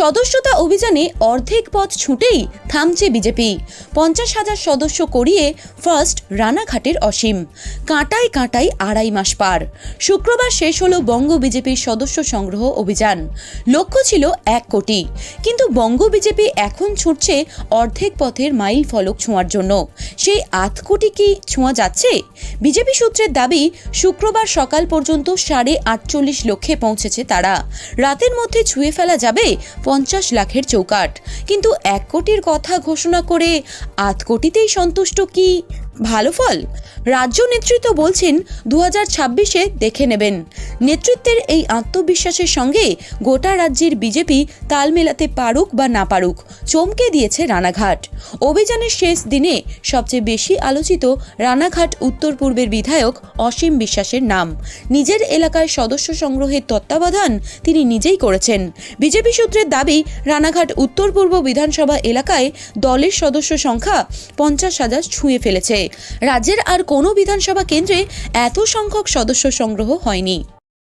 সদস্যতা অভিযানে অর্ধেক পথ ছুটেই থামছে বিজেপি। পঞ্চাশ হাজার সদস্য করিয়ে ফার্স্ট রানাঘাটের অসীম। কাঁটায় কাঁটায় আড়াই মাস পার। শুক্রবার শেষ হলো বঙ্গ বিজেপির সদস্য সংগ্রহ অভিযান। লক্ষ্য ছিল এক কোটি। কিন্তু বঙ্গ বিজেপি এখন ছুটছে অর্ধেক পথের মাইল ফলক ছোঁয়ার জন্য। সেই আধ কোটি কি ছোঁয়া যাচ্ছে? বিজেপি সূত্রের দাবি, শুক্রবার সকাল পর্যন্ত সাড়ে আটচল্লিশ লক্ষে পৌঁছেছে তারা। রাতের মধ্যে ছুঁয়ে ফেলা যাবে পঞ্চাশ লাখের চৌকাট কিন্তু এক কোটির কথা ঘোষণা করে আধ কোটিতেই সন্তুষ্ট কি? ভালো ফল? রাজ্য নেতৃত্ব বলছেন দু হাজার ছাব্বিশে দেখে নেবেন। নেতৃত্বের এই আত্মবিশ্বাসের সঙ্গে গোটা রাজ্যের বিজেপি তাল মেলাতে পারুক বা না পারুক, চমকে দিয়েছে রানাঘাট। অভিযানের শেষ দিনে সবচেয়ে বেশি আলোচিত রানাঘাট উত্তর পূর্বের বিধায়ক অসীম বিশ্বাসের নাম। নিজের এলাকায় সদস্য সংগ্রহের তত্ত্বাবধান তিনি নিজেই করেছেন। বিজেপি সূত্রের দাবি, রানাঘাট উত্তর পূর্ব বিধানসভা এলাকায় দলের সদস্য সংখ্যা পঞ্চাশ হাজার ছুঁয়ে ফেলেছে। রাজ্যের আর কোনো বিধানসভা কেন্দ্রে এত সংখ্যক সদস্য সংগ্রহ হয়নি।